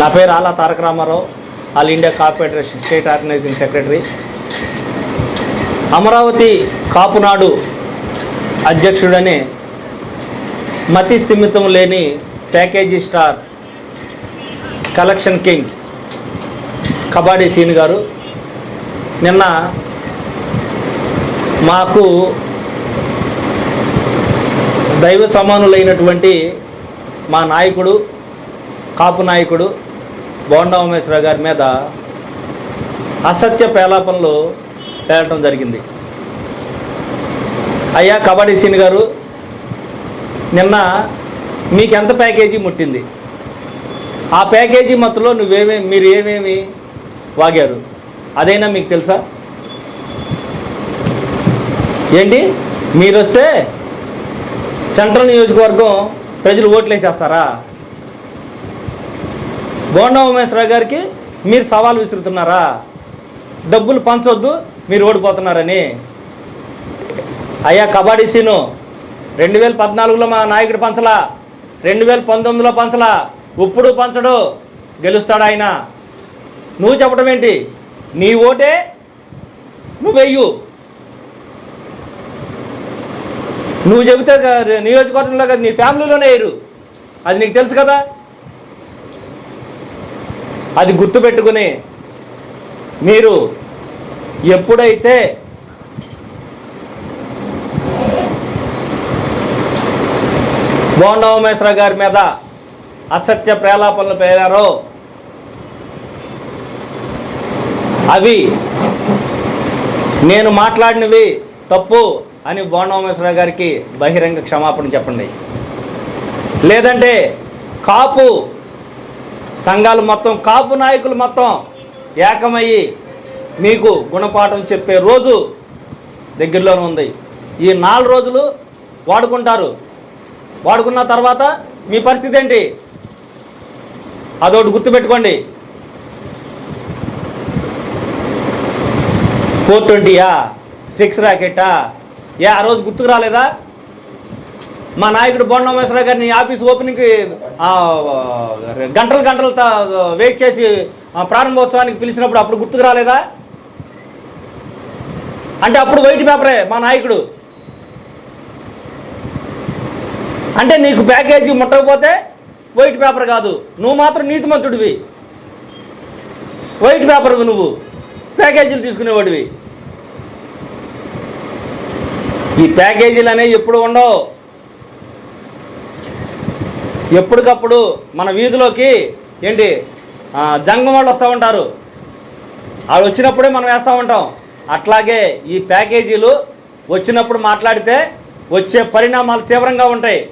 నా పేరు Ala Taraka Ramarao all India corporation state organising secretary. Amaravati Kapunadu అధ్యక్షుడనే మతి స్థిమితం లేని ప్యాకేజీ స్టార్ కలెక్షన్ కింగ్ కబాడీ సీన్ గారు. నిన్న మాకు దైవ సమానులైనటువంటి మా నాయకుడు కాపు నాయకుడు బోండా ఉమేశ్వరరావు గారి మీద అసత్య పేలాపనలు పేలటం జరిగింది. అయ్యా కబడ్డీ సీన్ గారు నిన్న మీకు ఎంత ప్యాకేజీ ముట్టింది? ఆ ప్యాకేజీ మత్తులో నువ్వేమేమి మీరు ఏమేమి వాగారు? అదైనా మీకు తెలుసా? ఏంటి? మీరు వస్తే సెంట్రల్ నియోజకవర్గం ప్రజలు ఓట్లేసేస్తారా? బోండా ఉమేశ్వరరావు గారికి మీరు సవాల్ విసురుతున్నారా? డబ్బులు పంచొద్దు మీరు ఓడిపోతున్నారని. అయ్యా కబడ్డీ సీను. రెండు వేల పద్నాలుగులో మా నాయకుడు పంచలా. రెండు వేల పంతొమ్మిదిలో పంచలా. ఇప్పుడు పంచడు. గెలుస్తాడు ఆయన. నువ్వు చెప్పడం ఏంటి? నీ ఓటే నువ్వెయ్యు నువ్వు చెబితే నియోజకవర్గంలో కదా నీ ఫ్యామిలీలోనే వేయరు అది నీకు తెలుసు కదా. అది గుర్తుపెట్టుకుని మీరు ఎప్పుడైతే బోండా ఉమేశ్వర గారి మీద అసత్య ప్రేలాపనలు పేరారో అవి నేను మాట్లాడినవి తప్పు అని బోండవమేశ్వర గారికి బహిరంగ క్షమాపణ చెప్పండి. లేదంటే కాపు సంఘాలు మొత్తం కాపు నాయకులు మొత్తం ఏకమయ్యి మీకు గుణపాఠం చెప్పే రోజు దగ్గరలోనే ఉంది. ఈ నాలుగు రోజులు వాడుకుంటారు. వాడుకున్న తర్వాత మీ పరిస్థితి ఏంటి? అదొకటి గుర్తుపెట్టుకోండి. ఫోర్ ట్వంటీయా? సిక్స్ ర్యాకెటా ఏ ఆ రోజు గుర్తుకు రాలేదా? మా నాయకుడు బొండమేశ్వరరావు గారిని ఆఫీస్ ఓపెనింగ్కి గంటలు గంటలు వెయిట్ చేసి ఆ, ప్రారంభోత్సవానికి పిలిచినప్పుడు అప్పుడు గుర్తుకు రాలేదా? అంటే అప్పుడు వైట్ పేపరే మా నాయకుడు. అంటే నీకు ప్యాకేజీ ముట్టకపోతే వైట్ పేపర్ కాదు. నువ్వు మాత్రం నీతిమంతుడివి. వైట్ పేపర్వి నువ్వు. ప్యాకేజీలు తీసుకునేవాడివి. ఈ ప్యాకేజీలు అనేవి ఎప్పుడు ఉండవు. ఎప్పటికప్పుడు మన వీధిలోకి ఏంటి? జంగం వాళ్ళు వస్తూ ఉంటారు. వాళ్ళు వచ్చినప్పుడే మనం వేస్తూ ఉంటాం. అట్లాగే ఈ ప్యాకేజీలు వచ్చినప్పుడు మాట్లాడితే వచ్చే పరిణామాలు తీవ్రంగా ఉంటాయి.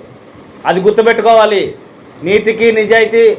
అది గుర్తుపెట్టుకోవాలి. నీతికి నిజాయితీ